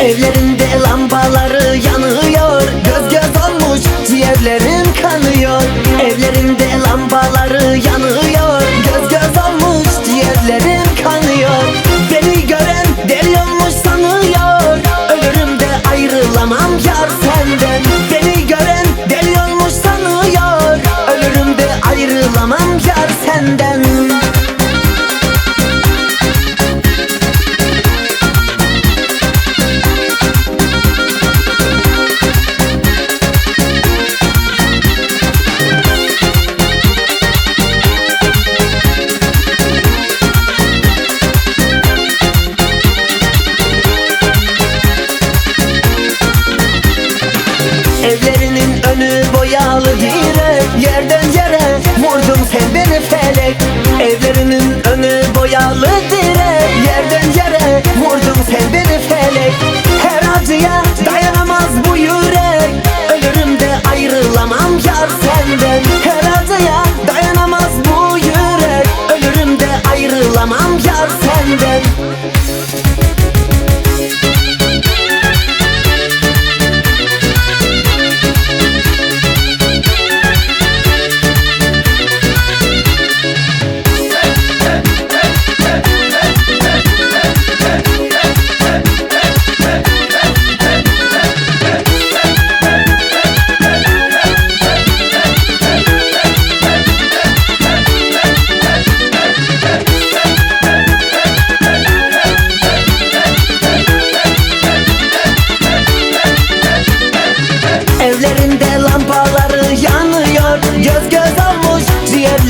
Pueblo Rüyalı direk yerden yere Vurdum sen beni felek. Evlerinin önü boyalı direk. Yerden yere vurdum sen beni felek. Her acıya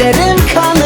Ellerim kan